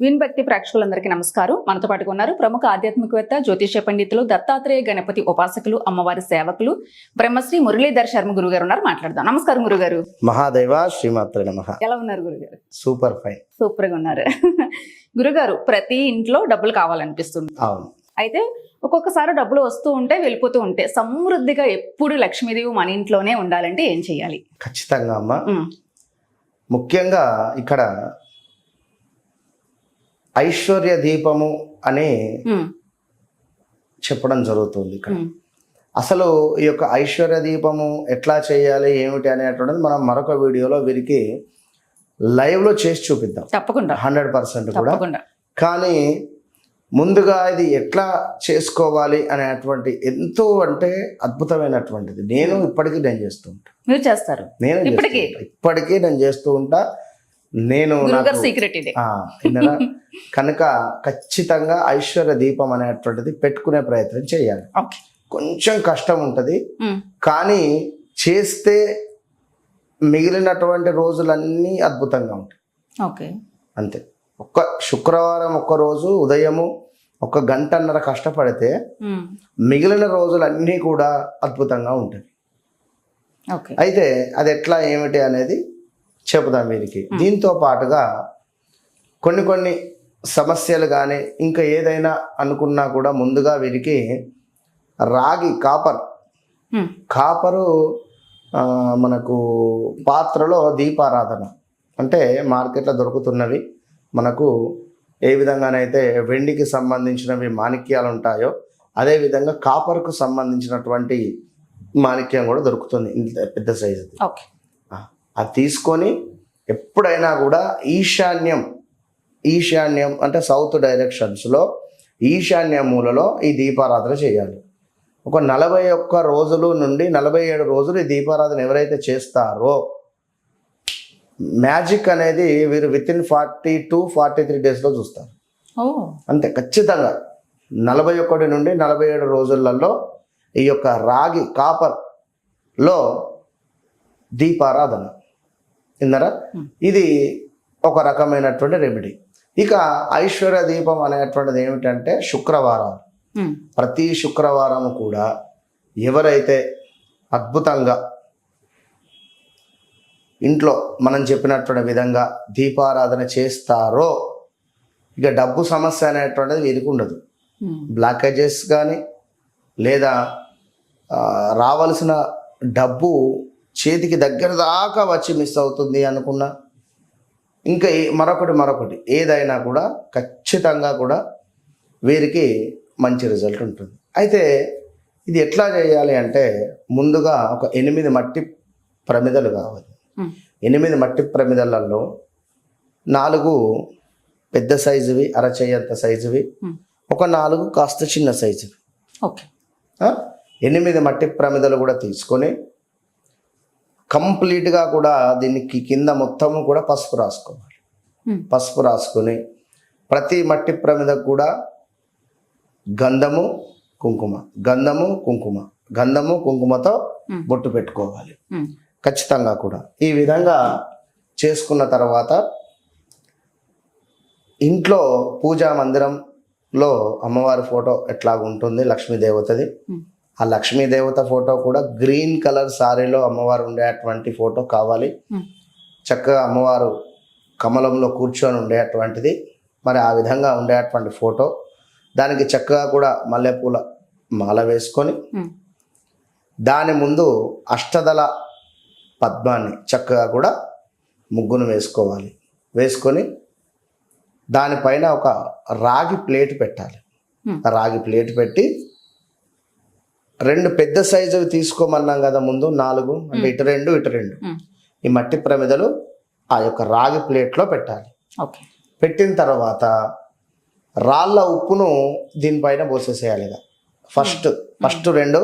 Win భక్తి ప్రేక్షకులందరికీ నమస్కారం. మనతో పాటుగా ఉన్నారు ప్రముఖ ఆధ్యాత్మికవేత్త జ్యోతిష పండితులు దత్తాత్రేయ గణపతి ఉపాసకులు అమ్మవారి సేవకులు బ్రహ్మశ్రీ మురళీధర్ శర్మ గురుగారు ఉన్నారు. మాట్లాడదాం. నమస్కారం గురుగారు. మహాదేవ శ్రీమాత్ర నమ. ఎలా ఉన్నారు గురుగారు? Super fine. సూపర్గా ఉన్నారు. గురుగారు ప్రతి ఇంట్లో డబ్బులు కావాలనిపిస్తుంది. అవును. అయితే ఒక్కొక్కసారి డబ్బులు వస్తూ ఉంటే వెళ్ళిపోతూ ఉంటే సమృద్ధిగా ఎప్పుడు లక్ష్మీదేవి మన ఇంట్లోనే ఉండాలంటే ఏం చేయాలి? ఖచ్చితంగా అమ్మ. ముఖ్యంగా ఇక్కడ ఐశ్వర్య దీపము అని చెప్పడం జరుగుతుంది ఇక్కడ. అసలు ఈ యొక్క ఐశ్వర్య దీపము ఎట్లా చేయాలి ఏమిటి అనేటువంటిది మనం మరొక వీడియోలో వీరికి లైవ్లో చేసి చూపిద్దాం. తప్పకుండా. హండ్రెడ్ పర్సెంట్ కూడా. తప్పకుండా. కానీ ముందుగా ఇది ఎట్లా చేసుకోవాలి అనేటువంటి ఎంతో అంటే అద్భుతమైనటువంటిది. నేను ఇప్పటికీ నేను చేస్తూ ఉంటా. మీరు చేస్తారు. నేను. ఇప్పటికీ నేను చేస్తూ ఉంటా. నేను సీక్రెట్ ఇదే? కనుక ఖచ్చితంగా ఐశ్వర్య దీపం అనేటువంటిది పెట్టుకునే ప్రయత్నం చేయాలి. కొంచెం కష్టం ఉంటుంది. కానీ చేస్తే మిగిలినటువంటి రోజులన్నీ అద్భుతంగా ఉంటాయి. ఓకే. అంతే. ఒక్క శుక్రవారం ఒక్క రోజు ఉదయము ఒక గంటన్నర కష్టపడితే మిగిలిన రోజులన్నీ కూడా అద్భుతంగా ఉంటాయి. అయితే అది ఎట్లా ఏమిటి అనేది చెబుదాం వీరికి దీంతో పాటుగా కొన్ని కొన్ని సమస్యలు కానీ ఇంకా ఏదైనా అనుకున్నా కూడా ముందుగా వీరికి రాగి కాపర్. కాపరు మనకు పాత్రలో దీపారాధన. అంటే మార్కెట్లో దొరుకుతున్నవి. మనకు ఏ విధంగానైతే వెండికి సంబంధించినవి మాణిక్యాలు ఉంటాయో అదే విధంగా కాపర్కు సంబంధించినటువంటి మాణిక్యం కూడా దొరుకుతుంది. ఇంత పెద్ద సైజుది. ఓకే. అది తీసుకొని ఎప్పుడైనా కూడా ఈశాన్యం ఈశాన్యం అంటే సౌత్ డైరెక్షన్స్లో ఈశాన్య మూలలో ఈ దీపారాధన చేయాలి. ఒక నలభై ఒక్క రోజులు నుండి నలభై ఏడు రోజులు ఈ దీపారాధన ఎవరైతే చేస్తారో మ్యాజిక్ అనేది వీరు with in forty to forty three డేస్లో చూస్తారు అంతే ఖచ్చితంగా. నలభై ఒకటి నుండి నలభై ఏడు రోజులలో ఈ యొక్క రాగి కాపర్లో దీపారాధన. విన్నారా ఇది ఒక రకమైనటువంటి రెమెడీ ఇక ఐశ్వర్య దీపం అనేటువంటిది ఏమిటంటే శుక్రవారాలు ఉమ్, ప్రతి శుక్రవారం కూడా ఎవరైతే అద్భుతంగా ఇంట్లో మనం చెప్పినటువంటి విధంగా దీపారాధన చేస్తారో ఇక డబ్బు సమస్య అనేటువంటిది వీరికి ఉండదు. బ్లాకేజెస్ కానీ లేదా రావాల్సిన డబ్బు చేతికి దగ్గర దాకా వచ్చి మిస్ అవుతుంది అనుకున్న. ఇంకా ఏ- మరొకటి మరొకటి. ఏదైనా కూడా ఖచ్చితంగా కూడా వీరికి మంచి రిజల్ట్ ఉంటుంది. అయితే ఇది ఎట్లా చేయాలి అంటే ముందుగా ఒక ఎనిమిది మట్టి ప్రమిదలు కావాలి. ఎనిమిది మట్టి ప్రమిదలలో నాలుగు పెద్ద సైజువి అరచేయంత సైజువి ఒక నాలుగు కాస్త చిన్న సైజువి. ఓకే? ఎనిమిది మట్టి ప్రమిదలు కూడా తీసుకొని కంప్లీట్గా కూడా దీనికి కింద మొత్తము కూడా పసుపు రాసుకోవాలి. పసుపు రాసుకొని ప్రతి మట్టి ప్రమిదకు కూడా గంధము కుంకుమ గంధము కుంకుమ గంధము కుంకుమతో బొట్టు పెట్టుకోవాలి. ఖచ్చితంగా కూడా. ఈ విధంగా చేసుకున్న తర్వాత ఇంట్లో పూజా మందిరంలో అమ్మవారి ఫోటో ఎట్లా ఉంటుంది లక్ష్మీదేవతది ఆ లక్ష్మీదేవత ఫోటో కూడా గ్రీన్ కలర్ సారీలో అమ్మవారు ఉండేటువంటి ఫోటో కావాలి. ఉమ్, చక్కగా అమ్మవారు కమలంలో కూర్చొని ఉండేటువంటిది. మరి ఆ విధంగా ఉండేటువంటి ఫోటో. దానికి చక్కగా కూడా మల్లెపూల మాల వేసుకొని ఉమ్, దాని ముందు అష్టదళ పద్మాన్ని చక్కగా కూడా ముగ్గును వేసుకోవాలి. వేసుకొని దానిపైన ఒక రాగి ప్లేట్ పెట్టాలి. ఉమ్, రాగి ప్లేట్ పెట్టి రెండు పెద్ద సైజువి తీసుకోమన్నాం కదా ముందు నాలుగు అంటే ఇటు రెండు ఇటు రెండు. ఈ మట్టి ప్రమిదలు ఆ యొక్క రాగి ప్లేట్లో పెట్టాలి. పెట్టిన తర్వాత రాళ్ళ ఉప్పును దీనిపైన పోసేసేయాలి ఇక. ఫస్ట్ ఫస్ట్ రెండు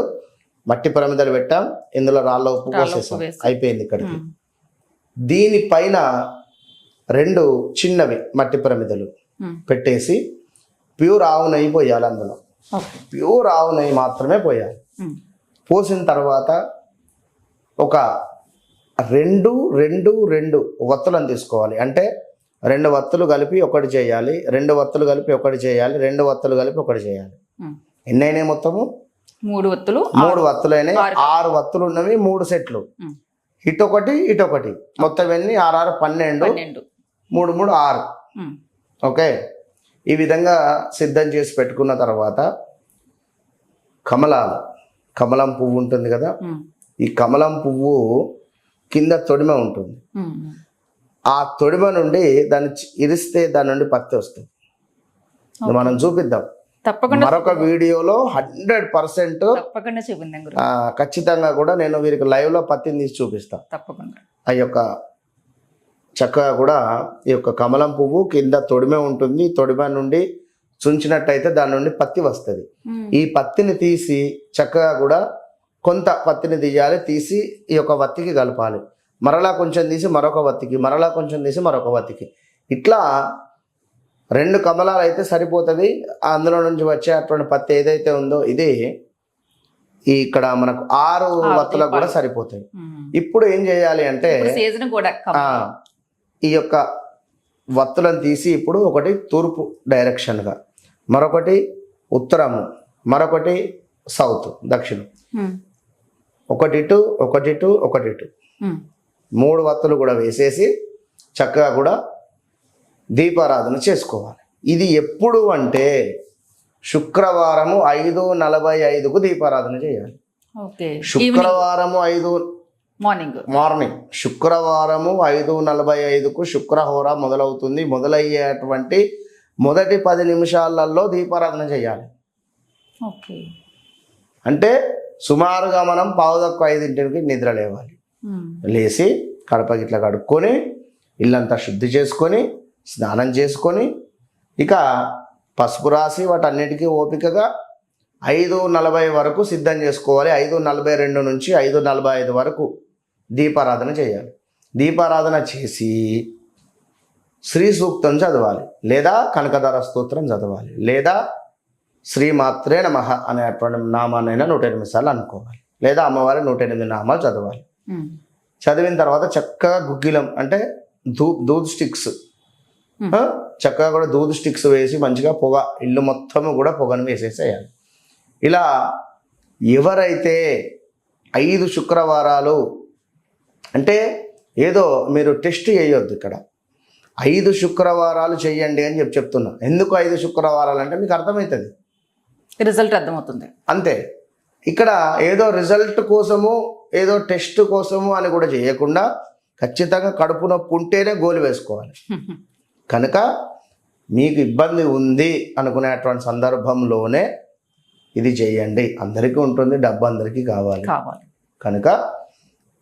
మట్టి ప్రమిదలు పెట్టాం ఇందులో రాళ్ళ ఉప్పు పోసేసాం. అయిపోయింది ఇక్కడికి. దీనిపైన రెండు చిన్నవి మట్టి ప్రమిదలు పెట్టేసి ప్యూర్ ఆవు నెయ్యి పోయాలి అందులో. ప్యూర్ ఆవు నెయ్యి మాత్రమే పోయాలి. పోసిన తర్వాత ఒక రెండు రెండు రెండు ఒత్తులను తీసుకోవాలి. అంటే రెండు వత్తులు కలిపి ఒకటి చేయాలి రెండు వత్తులు కలిపి ఒకటి చేయాలి రెండు వత్తులు కలిపి ఒకటి చేయాలి. ఉమ్. ఎన్ని అయినాయి మొత్తము? మూడు ఒత్తులు మూడు వత్తులు అయినాయి ఆరు. వత్తులు ఉన్నవి మూడు సెట్లు. ఉమ్. ఇటు ఒకటి ఇటు ఒకటి మొత్తం ఎన్ని? ఆరు ఆరు పన్నెండు. మూడు మూడు ఆరు. ఓకే? ఈ విధంగా సిద్ధం చేసి పెట్టుకున్న తర్వాత కమలాలు కమలం పువ్వు ఉంటుంది కదా. ఈ కమలం పువ్వు కింద తొడిమ ఉంటుంది. ఆ తొడిమ నుండి దాన్ని ఇరిస్తే దాని నుండి పత్తి వస్తుంది. మనం చూపిద్దాం. తప్పకుండా మరొక వీడియోలో హండ్రెడ్ పర్సెంట్ తప్పకుండా చూపిందాం ఖచ్చితంగా కూడా నేను వీరికి లైవ్లో పత్తిని తీసి చూపిస్తా. తప్పకుండా. ఆ యొక్క చక్కగా కూడా ఈ యొక్క కమలం పువ్వు కింద తొడిమ ఉంటుంది. తొడిమ నుండి చుంచినట్టయితే దాని నుండి పత్తి వస్తుంది. ఈ పత్తిని తీసి చక్కగా కూడా కొంత పత్తిని తీయాలి. తీసి ఈ యొక్క వత్తికి కలపాలి. మరలా కొంచెం తీసి మరొక వత్తికి మరలా కొంచెం తీసి మరొక వత్తికి. ఇట్లా రెండు కమలాలు అయితే సరిపోతుంది. అందులో నుంచి వచ్చేటువంటి పత్తి ఏదైతే ఉందో ఇది ఈ ఇక్కడ మనకు ఆరు వత్తులకు కూడా. సరిపోతాయి. ఇప్పుడు ఏం చేయాలి అంటే సీజన్ కూడా ఈ యొక్క వత్తులను తీసి ఇప్పుడు ఒకటి తూర్పు డైరెక్షన్గా మరొకటి ఉత్తరము మరొకటి సౌత్ దక్షిణం. ఒకటి ఇటు ఒకటి ఇటు ఒకటి ఇటు. మూడు వత్తులు కూడా వేసేసి చక్కగా కూడా దీపారాధన చేసుకోవాలి. ఇది ఎప్పుడు అంటే శుక్రవారము ఐదు నలభై ఐదుకు దీపారాధన చేయాలి. శుక్రవారము ఐదు మార్నింగ్. మార్నింగ్. శుక్రవారము ఐదు నలభై ఐదుకు శుక్రహోర మొదలవుతుంది. మొదలయ్యేటువంటి మొదటి పది నిమిషాలలో దీపారాధన చేయాలి. ఓకే. అంటే సుమారుగా మనం పావు తక్కువ ఐదింటికి నిద్ర లేవాలి. లేచి కడప గిట్ల కడుక్కొని ఇల్లంతా శుద్ధి చేసుకొని స్నానం చేసుకొని ఇక పసుపు రాసి వాటన్నిటికీ ఓపికగా ఐదు నలభై వరకు సిద్ధం చేసుకోవాలి. ఐదు నలభై రెండు నుంచి ఐదు నలభై ఐదు వరకు దీపారాధన చేయాలి. దీపారాధన చేసి శ్రీ సూక్తం చదవాలి. లేదా కనకదార స్తోత్రం చదవాలి. లేదా శ్రీమాత్రే నమ అనేటువంటి నామాన్నైనా నూట ఎనిమిది సార్లు అనుకోవాలి. లేదా అమ్మవారి నూట ఎనిమిది నామాలు చదవాలి. చదివిన తర్వాత చక్కగా గుగ్గిలం అంటే దూ దూద్ స్టిక్స్. చక్కగా కూడా దూద్ స్టిక్స్ వేసి మంచిగా పొగ ఇల్లు మొత్తము కూడా పొగను వేసేసేయాలి. ఇలా ఎవరైతే ఐదు శుక్రవారాలు అంటే ఏదో మీరు టెస్ట్ చేయొద్దు ఇక్కడ. ఐదు శుక్రవారాలు చెయ్యండి అని చెప్పి చెప్తున్నా. ఎందుకు ఐదు శుక్రవారాలు అంటే మీకు అర్థమవుతుంది. రిజల్ట్ అర్థమవుతుంది. అంతే. ఇక్కడ ఏదో రిజల్ట్ కోసము ఏదో టెస్ట్ కోసము అని కూడా చేయకుండా ఖచ్చితంగా కడుపు నొప్పి ఉంటేనే గోలు వేసుకోవాలి. కనుక మీకు ఇబ్బంది ఉంది అనుకునేటువంటి సందర్భంలోనే ఇది చేయండి. అందరికీ ఉంటుంది డబ్బు అందరికీ కావాలి. కావాలి. కనుక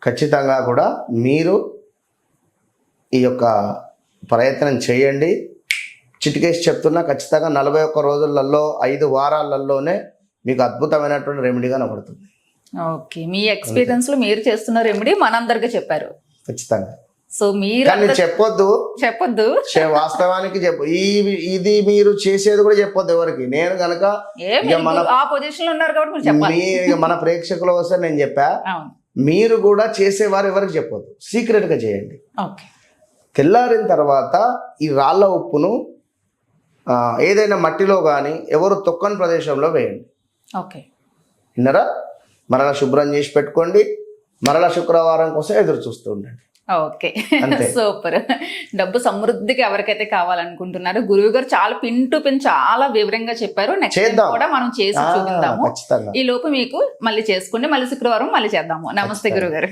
ఖచ్చితంగా కూడా మీరు ఈ యొక్క ప్రయత్నం చేయండి. చిటికేసి చెప్తున్నా ఖచ్చితంగా నలభై ఒక్క రోజులలో ఐదు వారాలలోనే మీకు అద్భుతమైనటువంటి రెమెడీగా కనబడుతుంది. ఓకే. మీ ఎక్స్పీరియన్స్లో మీరు చేస్తున్న రెమెడీ మనందరికి చెప్పారు. ఖచ్చితంగా. సో మీరు చెప్పొద్దు. చెప్పొద్దు. వాస్తవానికి చెప్పు. ఈ ఇది మీరు చేసేది కూడా చెప్పొద్దు ఎవరికి. నేను కనుక మన పొజిషన్లో ఉన్నారు కాబట్టి మన ప్రేక్షకుల వస్తే నేను చెప్పా. మీరు కూడా చేసేవారు ఎవరికి చెప్పొద్దు. సీక్రెట్గా చేయండి. ఓకే. తెల్లారిన తర్వాత ఈ రాళ్ళ ఉప్పును ఏదైనా మట్టిలో కానీ ఎవరు తొక్కని ప్రదేశంలో వేయండి. ఓకే. విన్నరా? మరలా శుభ్రం చేసి పెట్టుకోండి. మరలా శుక్రవారం కోసం ఎదురు చూస్తూ ఉండండి. ఓకే. సూపర్. డబ్బు సమృద్ధికి ఎవరికైతే కావాలనుకుంటున్నారో గురువు గారు చాలా పిన్ టు పిన్ చాలా వివరంగా చెప్పారు. నెక్స్ట్. కూడా మనం చేసి ఖచ్చితంగా. ఈ లోపు మీకు మళ్ళీ చేసుకుని మళ్ళీ శుక్రవారం మళ్ళీ చేద్దాము. నమస్తే. గురువు గారు